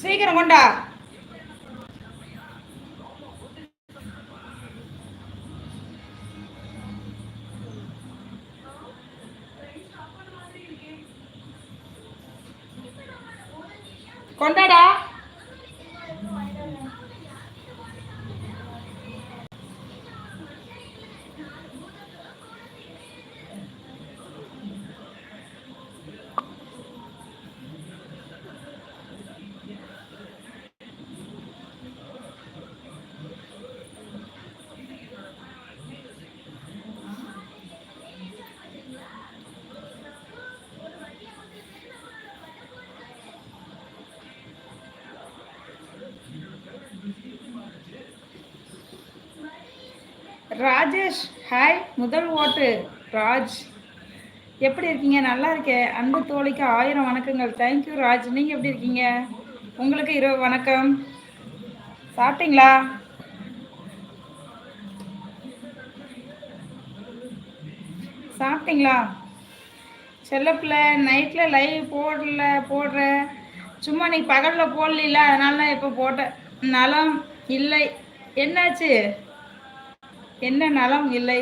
சீக்கிரம் கொண்டா. கொண்டாடா. ராஜேஷ் ஹாய். முதல் ஓட்டு ராஜ். எப்படி இருக்கீங்க? நல்லா இருக்கேன். அன்பு தோழிக்கு ஆயிரம் வணக்கங்கள். Thank you Raj. நீங்கள் எப்படி இருக்கீங்க? உங்களுக்கு இரவு வணக்கம். சாப்பிட்டீங்களா? சாப்பிட்டீங்களா? செல்லப்பில் நைட்டில் லைவ் போடல போடுற. சும்மா நீ பகலில் போடல அதனால தான் இப்போ போட்டேன். நலம் இல்லை. என்னாச்சு? என்ன நலம் இல்லை?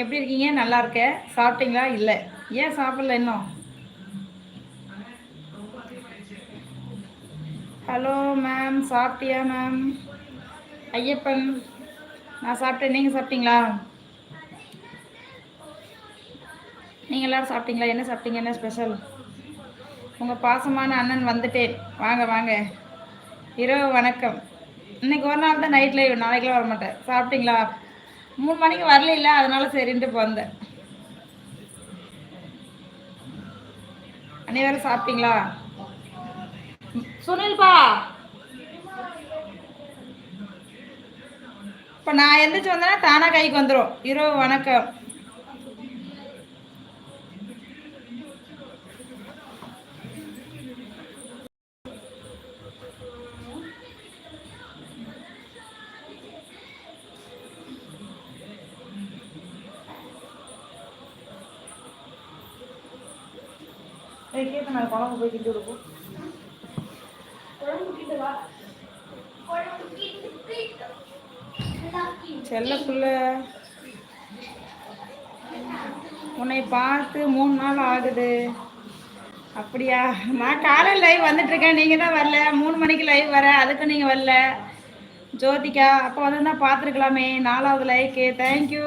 எப்படி இருக்கீங்க? நல்லா இருக்க சாப்பிட்டீங்களா? இல்லை. ஏன் சாப்பிடல இன்னும்? ஹலோ மேம் சாப்பிட்டியா மேம் ஐயப்பன் நான் சாப்பிட்டேன். நீங்கள் சாப்பிட்டீங்களா? நீங்கள் எல்லோரும் சாப்பிட்டீங்களா? என்ன சாப்பிட்டீங்க? என்ன ஸ்பெஷல் உங்கள் பாசமான அண்ணன் வந்துட்டேன். வாங்க வாங்க. இரவு வணக்கம். இன்னைக்கு ஒரு நாள் தான் நைட் லைவ் வர மாட்டேன் சாப்பிட்டீங்களா? மூணு மணிக்கு வரல இல்லை அதனால சரின்ட்டு வந்தேன். அனைவரும் சாப்பிட்டீங்களா? சுனில்பா! இப்போ நான் எந்திரிச்சு வந்தேன்னா தானாக கைக்கு வந்துடும் இரவு வணக்கம். நான் குழம்பு போய் கிட்டு கொடுப்போம் செல்லக்குள்ள உன்னை பார்த்து மூணு நாள் ஆகுது. அப்படியா? நான் காலையில் லைவ் வந்துட்டுருக்கேன் நீங்கள் தான் வரல. மூணு மணிக்கு லைவ் வர. அதுக்கு நீங்கள் வரல. ஜோதிகா அப்போ வந்து தான் பார்த்துருக்கலாமே. நாலாவது லைக்கு தேங்க்யூ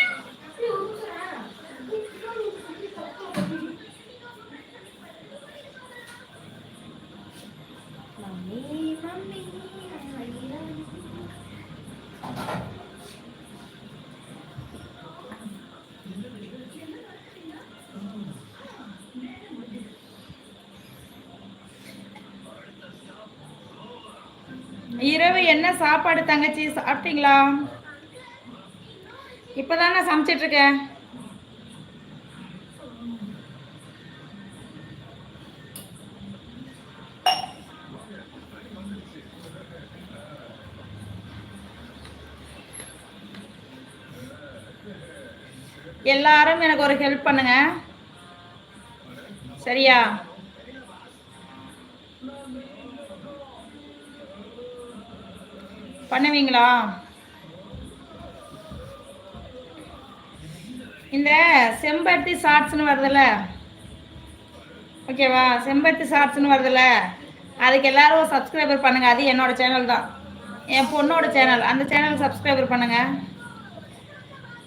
இரவு என்ன சாப்பாடு தங்கச்சி? சாப்பிட்டீங்களா? இப்போதான் நான் சமைச்சிட்டு இருக்கேன் எல்லாரும் எனக்கு ஒரு ஹெல்ப் பண்ணுங்க. சரியா? பண்ணுவீங்களா? இந்த செம்பருத்தி ஷார்ட்ஸ்னு வருதுல்ல? ஓகேவா செம்பருத்தி ஷார்ட்ஸ்னு வருதுல்ல? அதுக்கு எல்லாரும் சப்ஸ்கிரைபர் பண்ணுங்க. அது என்னோட சேனல் தான். என் பொண்ணோட சேனல் அந்த சேனல் சப்ஸ்கிரைபர் பண்ணுங்க.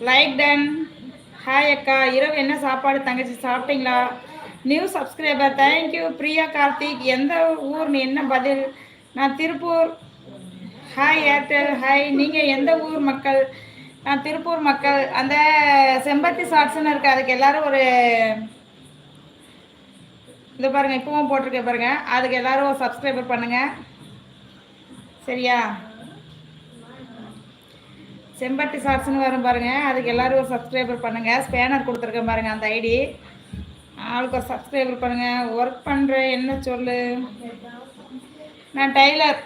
லைக் டன் ஹாய் அக்கா. இரவு என்ன சாப்பாடு? தங்கச்சி சாப்பிட்டீங்களா? New subscriber thank you Priya Karthik. எந்த ஊர் என்ன பதில்? நான் திருப்பூர் ஹாய் ஏர்டெல் ஹாய் நீங்கள் எந்த ஊர் மக்கள்? நான் திருப்பூர் மக்கள். அந்த செம்பத்தி ஷார்ட்ஸ்னு இருக்குது அதுக்கு எல்லோரும் ஒரு இது பாருங்கள் இப்போவும் போட்டிருக்கேன் பாருங்கள் அதுக்கு எல்லோரும் ஒரு சப்ஸ்கிரைபர் பண்ணுங்கள் சரியா? செம்பட்டி ஷார்ட்ஸ்னு வரும் பாருங்கள் அதுக்கு எல்லோரும் ஒரு சப்ஸ்கிரைபர் பண்ணுங்கள் ஸ்பேனர் கொடுத்துருக்கேன் பாருங்கள் அந்த ஐடி ஆளுக்கு ஒரு சப்ஸ்கிரைபர் பண்ணுங்கள் ஒர்க் பண்ணுறேன் என்ன சொல்லு? நான் டைலர்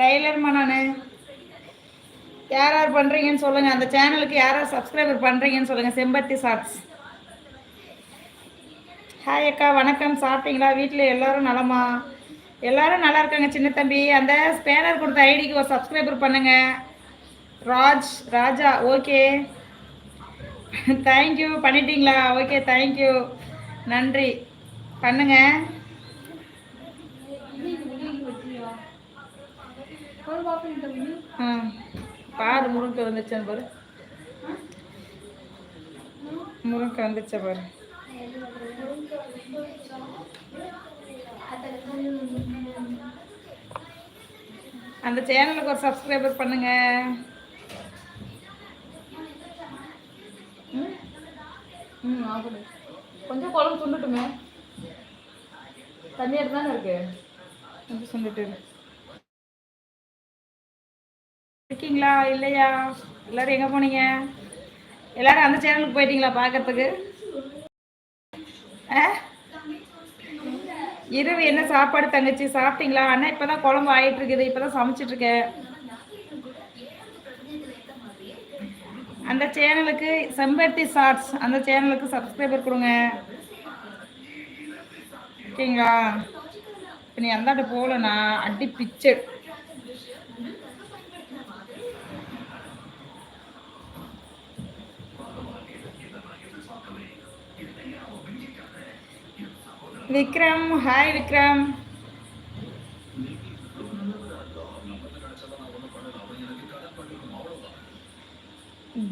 டைலர்மா நான். யார் யார் பண்ணுறீங்கன்னு சொல்லுங்கள் அந்த சேனலுக்கு யார் யார் சப்ஸ்கிரைபர் பண்ணுறீங்கன்னு சொல்லுங்கள் செம்பருத்தி ஷார்ட்ஸ் ஹாய் அக்கா வணக்கம். சாப்பிட்டீங்களா? வீட்டில் எல்லோரும் நலமா? எல்லோரும் நல்லா இருக்காங்க சின்ன தம்பி. அந்த ஸ்பேனர் கொடுத்த ஐடிக்கு ஒரு சப்ஸ்கிரைபர் பண்ணுங்கள் Raj Raja okay thank you பண்ணிட்டீங்களா? ஓகே தேங்க்யூ நன்றி. பண்ணுங்கள் பாரு முருங்கை வந்துச்சேன் பாரு. முருங்கை வந்துச்ச பாரு. அந்த சேனலுக்கு ஒரு சப்ஸ்கிரைபர் பண்ணுங்க. ம்? ஆகணும் கொஞ்சம் குழம்பு சுண்டுட்டுமே. தண்ணியாக தானே இருக்கு? கொஞ்சம் சுண்டுட்டு இருக்கீங்களா? இல்லையா? எல்லாரும் எங்கே போனீங்க? எல்லாரும் அந்த சேனலுக்கு போயிட்டீங்களா பார்க்கறதுக்கு இரவு என்ன சாப்பாடு தங்கச்சி? சாப்பிட்டீங்களா? அண்ணா இப்போ தான் குழம்பு ஆகிட்டு இருக்குது இப்போ தான் சமைச்சிட்ருக்கேன் அந்த சேனலுக்கு செம்பருத்தி ஷார்ட்ஸ் அந்த சேனலுக்கு சப்ஸ்கிரைபர் கொடுங்க. ஓகேங்களா? இப்போ நீ அந்தாட்ட போகலண்ணா. அடி picture Vikram hi Vikram.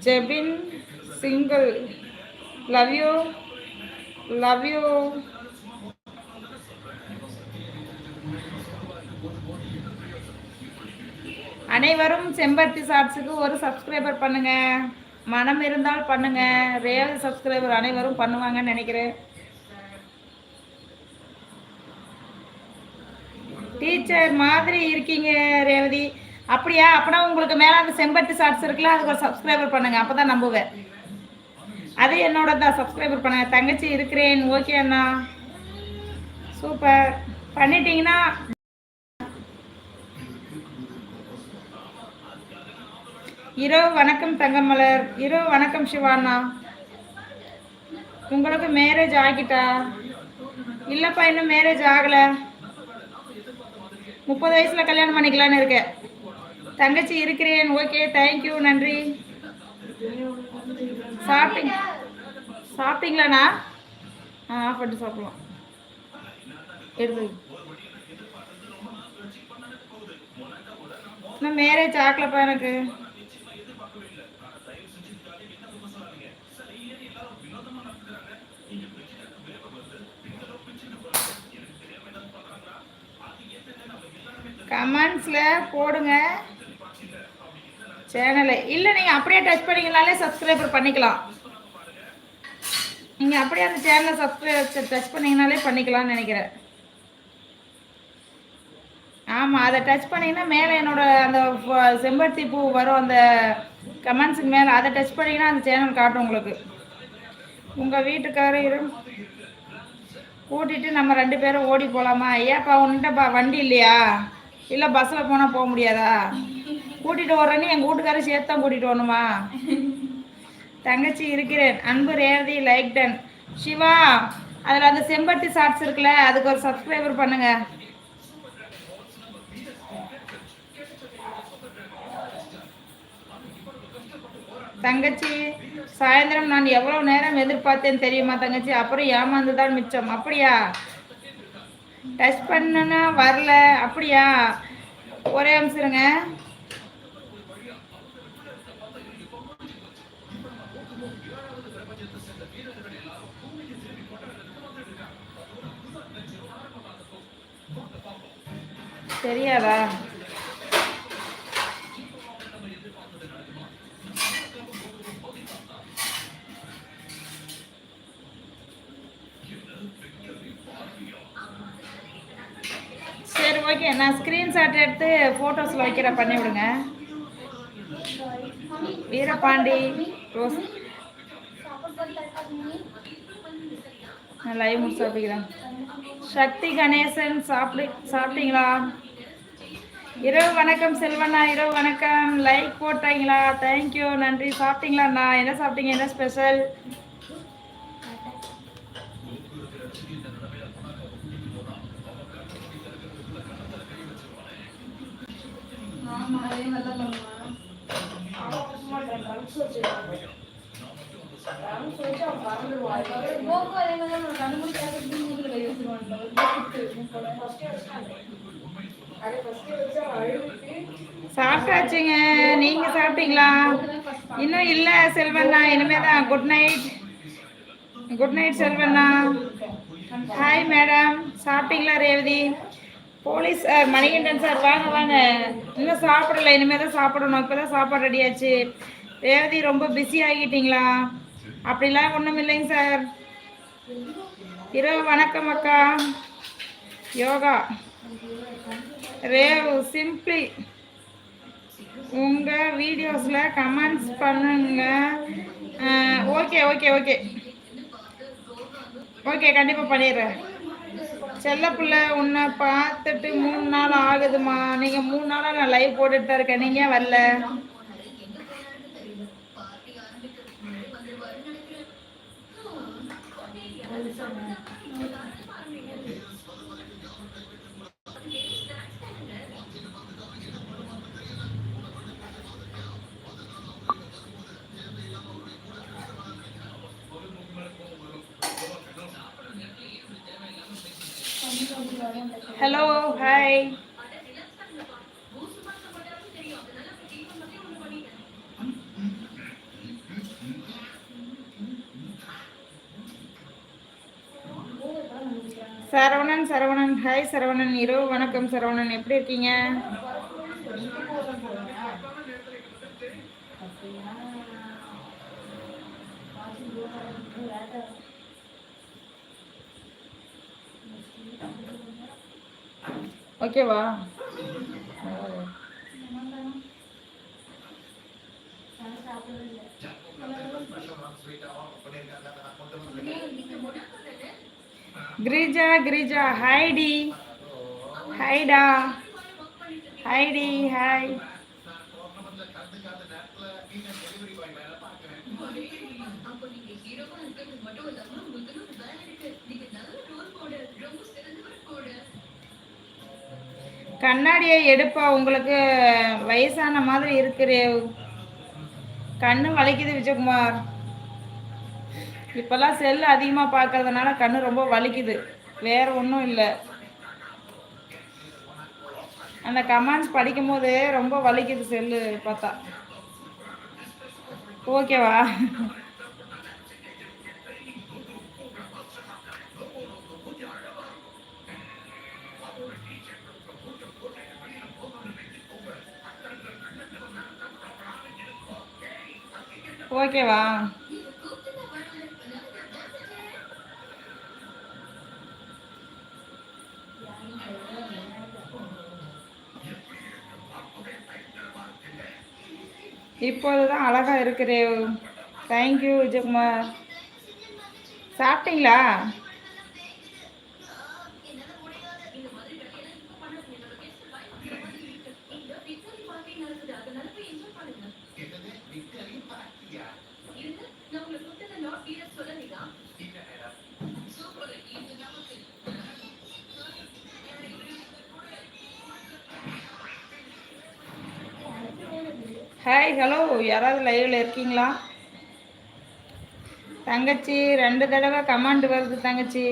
Jebin single love you love you அனைவரும் செம்பருத்தி சாட்ஸுக்கு ஒரு சப்ஸ்கிரைபர் பண்ணுங்க. மனம் இருந்தால் பண்ணுங்க. ரியல் சப்ஸ்கிரைபர் அனைவரும் பண்ணுவாங்கன்னு நினைக்கிறேன். டீச்சர் மாதிரி இருக்கீங்க ரேவதி. அப்படியா? அப்படின்னா உங்களுக்கு மேலே அந்த செம்பருத்தி ஷார்ட்ஸ் இருக்குல்ல அதுக்கு ஒரு சப்ஸ்கிரைபர் பண்ணுங்க. அப்பதான் நம்புவேன். அது என்னோட தான் சப்ஸ்கிரைபர் பண்ணுங்க. தங்கச்சி இருக்கிறேன். ஓகே அண்ணா. சூப்பர் பண்ணிட்டீங்கன்னா இரவு வணக்கம் தங்கமலர். இரவு வணக்கம் சிவாண்ணா உங்களுக்கு மேரேஜ் ஆகிட்டா? இல்லைப்பா இன்னும் மேரேஜ் ஆகலை. முப்பது வயசில் கல்யாணம் பண்ணிக்கலான்னு இருக்கேன். தங்கச்சி இருக்கிறேன். ஓகே தேங்க்யூ நன்றி. சாப்பிட்டீங்க? சாப்பிட்டீங்களாண்ணா? ஆ ஆஃப் பண்ணிட்டு சாப்பிடலாம். எடுத்து இன்னும் மேரேஜ் ஆக்கலப்பா எனக்கு. கமெண்ட்ஸில் போடுங்க. சேனலை. இல்லை நீங்கள் அப்படியே டச் பண்ணிங்கனாலே சப்ஸ்கிரைபர் பண்ணிக்கலாம். நீங்கள் அப்படியே அந்த சேனலை சப்ஸ்கிரைப் டச் பண்ணிங்கனாலே பண்ணிக்கலாம்னு நினைக்கிறேன். ஆமாம் அதை டச் பண்ணிங்கன்னா மேலே என்னோட அந்த செம்பருத்தி பூ வரும் அந்த கமெண்ட்ஸுக்கு மேலே அதை டச் பண்ணிங்கன்னா அந்த சேனல் காட்டும் உங்களுக்கு. உங்கள் வீட்டுக்காரரும் கூட்டிகிட்டு நம்ம ரெண்டு பேரும் ஓடி போகலாமா ஐயாப்பா உன்கிட்டப்பா வண்டி இல்லையா? இல்லை பஸ்ஸில் போனால் போக முடியாதா? கூட்டிகிட்டு வர்றேன்னு எங்கள் வீட்டுக்காரர் சேர்த்து தான் கூட்டிகிட்டு வரணுமா? தங்கச்சி இருக்கிறேன். அன்பு ரேவதி லைக் டன் சிவா அதில் அந்த செம்பருத்தி ஷார்ட்ஸ் இருக்குல்ல அதுக்கு ஒரு சப்ஸ்கிரைபர் பண்ணுங்க. தங்கச்சி சாயந்தரம் நான் எவ்வளோ நேரம் எதிர்பார்த்தேன்னு தெரியுமா தங்கச்சி? அப்புறம் ஏமாந்து தான் மிச்சம். அப்படியா? டச் பண்ணனா வரல. அப்படியா? ஒரே அம்சருங்க தெரியாதா? ஓகே நான் ஸ்க்ரீன்ஷாட் எடுத்து ஃபோட்டோஸில் வைக்கிற பண்ணி விடுங்க. வீரபாண்டி ரோஸ். நான் லைவ் முடிச்சு சாப்பிடுக்கிறேன் சக்தி கணேசன் சாப்பிடு சாப்பிட்டீங்களா? இரவு வணக்கம் செல்வண்ணா இரவு வணக்கம். லைக் போட்டாங்களா? தேங்க்யூ நன்றி. சாப்பிட்டீங்களாண்ணா? என்ன சாப்பிட்டீங்க? என்ன ஸ்பெஷல் சாப்பிட்டாச்சுங்க. நீங்க சாப்பிட்டீங்களா? இன்னும் இல்ல செல்வண்ணா. இனிமே தான் குட் நைட் குட் நைட் செல்வண்ணா. ஹாய் மேடம் சாப்பிட்டீங்களா Revathi? Police sir Manikandan sir வாங்க வாங்க. இன்னும் சாப்பிடல இனிமேல் தான் சாப்பிடணும். இப்போ தான் சாப்பாடு ரெடியாச்சு ரேவதி ரொம்ப பிஸி ஆகிட்டீங்களா? அப்படிலாம் ஒன்றும் இல்லைங்க சார். இரவு வணக்கம் அக்கா. யோகா. ரேவு சிம்பிளி உங்கள் வீடியோஸில் கமெண்ட்ஸ் பண்ணுங்க. ஓகே ஓகே ஓகே ஓகே கண்டிப்பாக பண்ணிடுறேன். செல்ல பிள்ளை உன்னை பார்த்துட்டு மூணு நாள் ஆகுதுமா நீங்கள் மூணு நாளாக நான் லைவ் போட்டுட்டு தான் இருக்கேன். நீங்க வரல? Hello hi Saravanan Saravanan. Hi Saravanan. இரவு வணக்கம் சரவணன். எப்படி இருக்கீங்க? ஓகேவா கிரிஜா கிரிஜா ஹைடி. ஹைடா. ஹைடி ஹாய். கண்ணாடியை எடுப்பா உங்களுக்கு வயசான மாதிரி இருக்கிறே. கண்ணு வலிக்குது விஜயகுமார். இப்போல்லாம் செல் அதிகமாக பார்க்கறதுனால கண்ணு ரொம்ப வலிக்குது. வேற ஒன்றும் இல்லை. அந்த கமெண்ட்ஸ் படிக்கும் போது ரொம்ப வலிக்குது செல்லு பார்த்தா. ஓகேவா? ஓகேவா? இப்போதுதான் அழகா இருக்கிறே தேங்க்யூ விஜயகுமார். சாப்பிட்டீங்களா? ஹாய் ஹலோ யாராவது லைவில் இருக்கீங்களா? தங்கச்சி ரெண்டு தடவை கமாண்ட் வருது தங்கச்சி.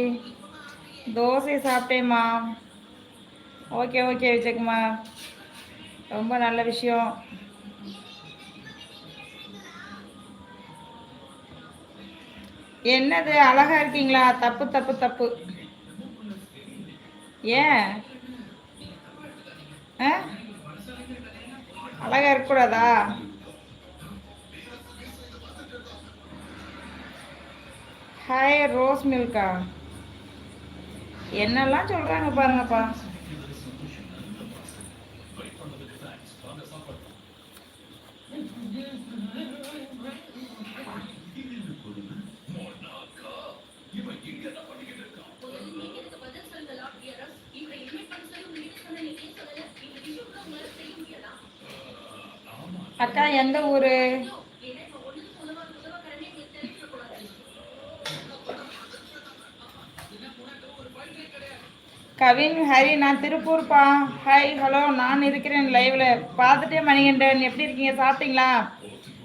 தோசை சாப்பிட்டேம்மா. ஓகே ஓகே விஜயகுமார் ரொம்ப நல்ல விஷயம். என்னது அழகா இருக்கீங்களா? தப்பு தப்பு தப்பு. ஏன்? ஆ? அழகா இருக்கக்கூடாதா? ஹாய் ரோஸ் மில்கா என்னெல்லாம் சொல்கிறாங்க பாருங்கப்பா. அக்கா எந்த ஊரு? கவின் ஹரி நான் திருப்பூர்ப்பா. ஹாய் ஹலோ நான் இருக்கிறேன் லைவ்ல பார்த்துட்டே மணிகண்டன் எப்படி இருக்கீங்க? சாப்பிட்டீங்களா?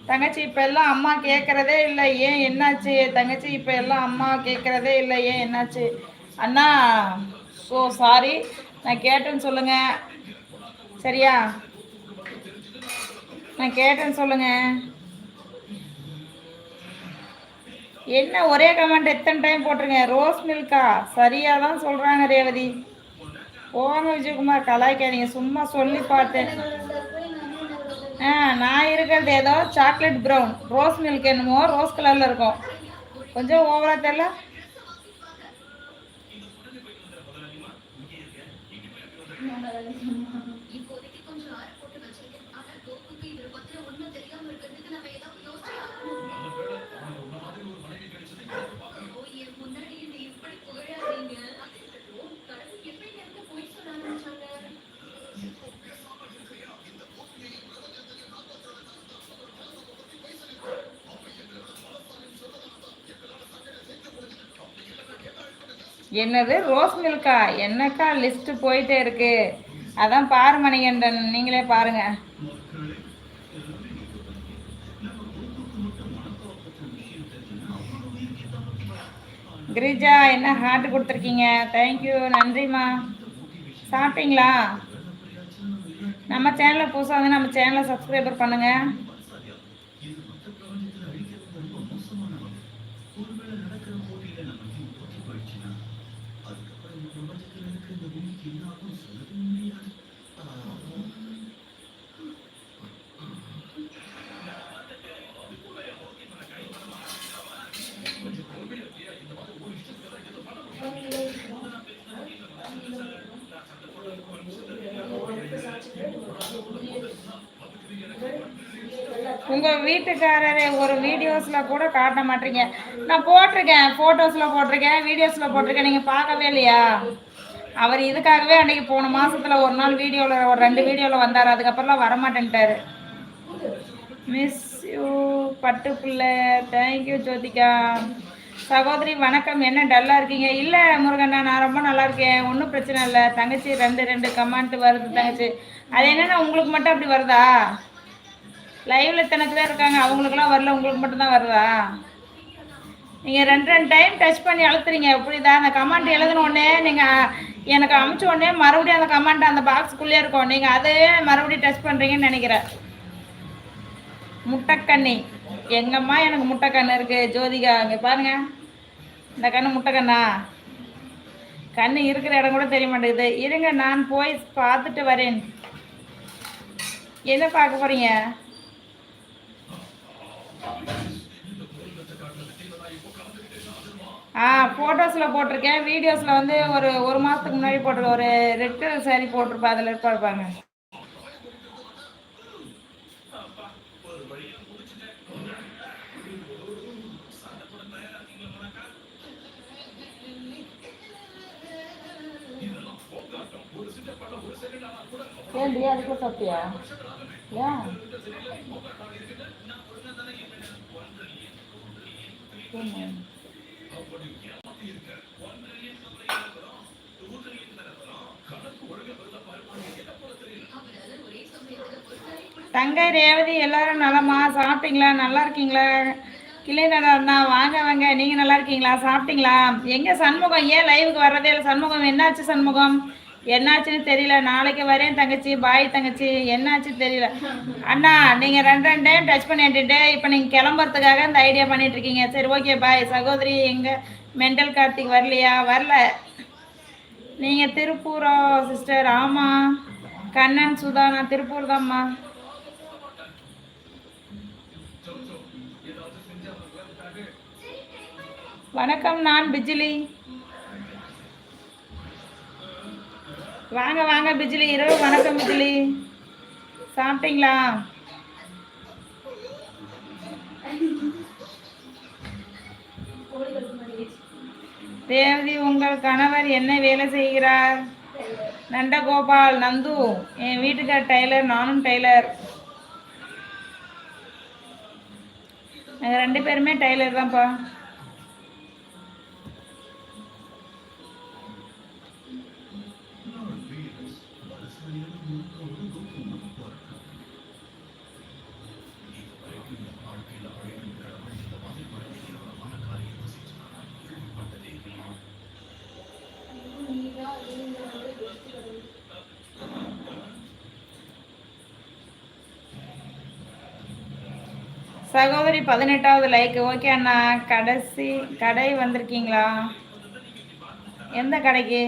தங்கச்சி இப்போ எல்லாம் அம்மா கேட்குறதே இல்லை. ஏன் என்னாச்சு? தங்கச்சி இப்போ எல்லாம் அம்மா கேட்குறதே இல்லை. ஏன் என்னாச்சு? அண்ணா ஸோ சாரி நான் கேட்டேன்னு சொல்லுங்க. சரியா? நான் கேட்டேன்னு சொல்லுங்க. என்ன ஒரே கமெண்ட் எத்தனை டைம் போட்டிருங்க? ரோஸ் மில்கா? சரியாக தான் சொல்கிறாங்க ரேவதி. போங்க விஜயகுமார் கலாய்க்காதீங்க. சும்மா சொல்லி பார்த்தேன். ஆ நான் இருக்கிறது ஏதோ சாக்லேட் ப்ரௌன் ரோஸ் மில்க் என்னமோ ரோஸ் கலரில் இருக்கும். கொஞ்சம் ஓவராக தெரியல? என்னது? ரோஸ் மில்கா? என்னக்கா லிஸ்ட்டு போயிட்டே இருக்கு. அதான் பாரு மணிகண்டன் நீங்களே பாருங்க. கிரிஜா என்ன ஹார்ட் கொடுத்துருக்கீங்க? தேங்க்யூ நன்றிம்மா. சாப்பிட்டீங்களா? நம்ம சேனலில் புதுசாக வந்து நம்ம சேனலை சப்ஸ்கிரைபர் பண்ணுங்கள் உங்கள் வீட்டுக்காரரை ஒரு வீடியோஸில் கூட காட்ட மாட்டீங்க. நான் போட்டிருக்கேன் ஃபோட்டோஸில் போட்டிருக்கேன் வீடியோஸில் போட்டிருக்கேன். நீங்கள் பார்க்கவே இல்லையா? அவர் இதுக்காகவே அன்றைக்கி போன மாதத்தில் ஒரு நாள் வீடியோவில் ஒரு ரெண்டு வீடியோவில் வந்தார். அதுக்கப்புறம்லாம் வரமாட்டேன்ட்டார். மிஸ் யூ பட்டு பிள்ளை தேங்க்யூ ஜோதிகா. சகோதரி வணக்கம். என்ன டல்லாக இருக்கீங்க? இல்லை முருகண்ணா நான் ரொம்ப நல்லா இருக்கேன். ஒன்றும் பிரச்சனை இல்லை. தங்கச்சி ரெண்டு ரெண்டு கமெண்ட் வருது தங்கச்சி. அது என்னென்னா உங்களுக்கு மட்டும் அப்படி வருதா? லைவ்ல இத்தனை பேர் இருக்காங்க. அவங்களுக்குலாம் வரல. உங்களுக்கு மட்டும்தான் வருதா? நீங்கள் ரெண்டு ரெண்டு டைம் டச் பண்ணி அழுத்துறீங்க. புரியுதா? அந்த கமெண்ட் எழுதின உடனே நீங்கள் எனக்கு அமுச்ச உடனே மறுபடியும் அந்த கமெண்ட் அந்த பாக்ஸுக்குள்ளே இருக்கும். நீங்கள் அதே மறுபடியும் டச் பண்ணுறீங்கன்னு நினைக்கிறேன். முட்டைக்கண்ணி. எங்கம்மா எனக்கு முட்டைக்கண்ணு இருக்குது ஜோதிகா இங்கே பாருங்க. இந்த கண்ணு முட்டைக்கண்ணா? கண்ணு இருக்கிற இடம் கூட தெரிய மாட்டேங்குது. இருங்க நான் போய் பார்த்துட்டு வரேன். என்ன பார்க்க போகிறீங்க ஆ ஃபோட்டோஸில் போட்டிருக்கேன். வீடியோஸில் வந்து ஒரு ஒரு மாதத்துக்கு முன்னாடி போட்டிருக்க ஒரு ரெட் கலர் சாரி போட்டிருப்பேன் அதில் இருப்பா இருப்பாங்க ஏன் அதுக்கு சத்தியா? ஏன்? தங்கை ரேவதி எல்லாரும் நலமா? சாப்பிட்டீங்களா? நல்லா இருக்கீங்களா? கிளை அண்ணா வாங்க வாங்க. நீங்க நல்லா இருக்கீங்களா? சாப்பிட்டீங்களா? எங்க சண்முகம்? ஏன் லைவுக்கு வர்றதே இல்லை. சண்முகம் என்னாச்சு சண்முகம்? என்னாச்சுன்னு தெரியல. நாளைக்கு வரேன் தங்கச்சி. பாய் தங்கச்சி. என்னாச்சு தெரியல. அண்ணா நீங்கள் ரெண்டு ரெண்டு டைம் டச் பண்ணிட்டு இப்போ நீங்கள் கிளம்புறதுக்காக இந்த ஐடியா பண்ணிட்டு இருக்கீங்க. சரி ஓகே பாய் சகோதரி எங்கே மென்டல் கார்த்திக் வரலையா? வரல. நீங்கள் திருப்பூரா சிஸ்டர் ஆமாம் கண்ணன் சுதா நான் திருப்பூர் தான்மா. வணக்கம் நான் பிஜிலி. வாங்க வாங்க பிஜிலி. இரவு வணக்கம் பிஜிலி. சாப்பிட்டீங்களா? தேவதி உங்கள் கணவர் என்ன வேலை செய்கிறார்? நண்டகோபால் நந்து என் வீட்டுக்கார் டெய்லர் நானும் டெய்லர் நாங்கள் ரெண்டு பேருமே டைலர் தான்ப்பா. சகோதரி பதினெட்டாவது லைக் ஓகே அண்ணா. கடைசி கடை வந்திருக்கீங்களா? எந்த கடைக்கு?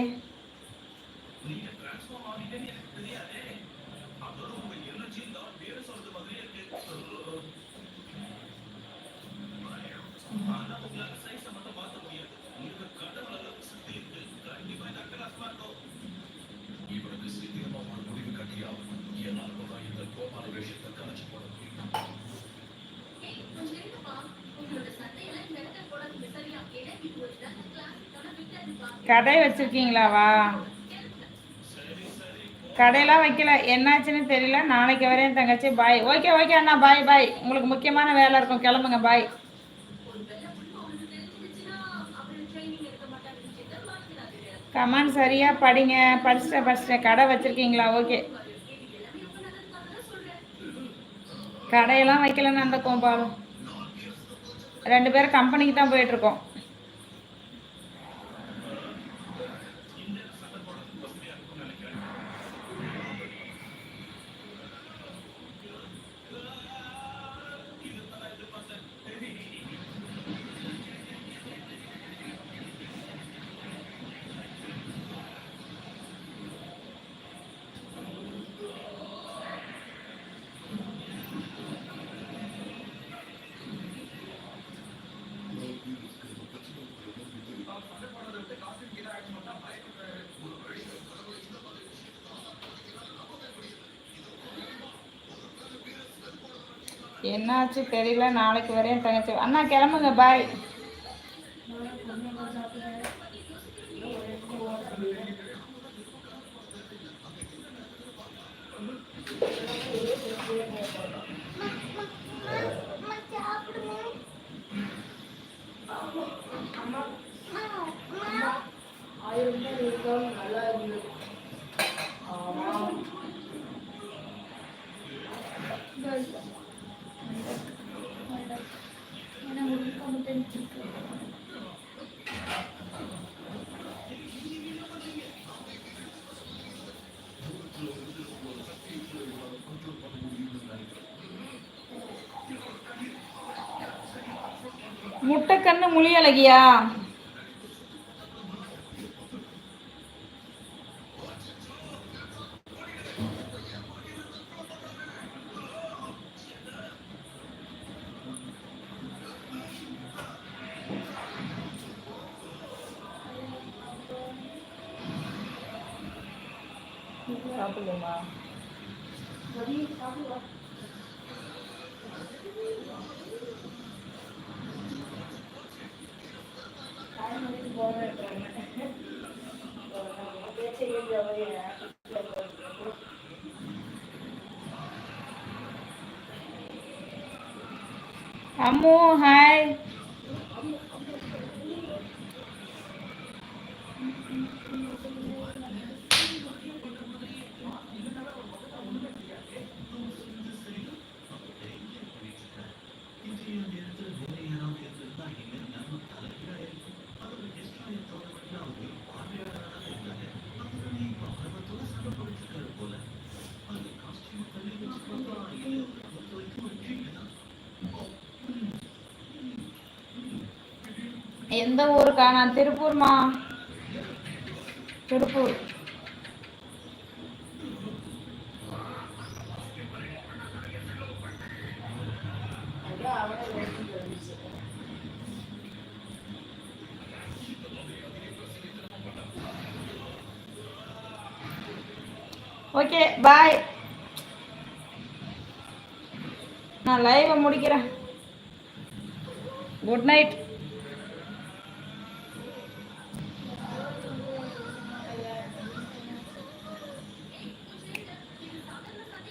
கடை வச்சிருக்கீங்களாவா? கடையெல்லாம் வைக்கல. என்னாச்சுன்னு தெரியல. நாளைக்கு வரேன் தங்கச்சி. பாய் ஓகே ஓகே அண்ணா. பாய் பாய் உங்களுக்கு முக்கியமான வேலை இருக்கும். கிளம்புங்க. பாய் கமெண்ட் சரியா படிங்க. படிச்சிட்டேன் படிச்சிட்டேன் கடை வச்சிருக்கீங்களா? ஓகே கடையெல்லாம் வைக்கலன்னு அந்த கோம்பாலும் ரெண்டு பேரும் கம்பெனிக்கு தான் போயிட்டு என்னாச்சு தெரியல நாளைக்கு வரையும் தங்கச்சி. அண்ணா கிளம்புங்க பாய் ஆயிரம் நல்லா இருந்தது முழி அழகியா சாப்பிடுமா? அம்மு ஹாய் எந்த ஊருக்கா? நான் திருப்பூர்மா? திருப்பூர். ஓகே பாய் நான் லைவை முடிக்கிறேன். Good night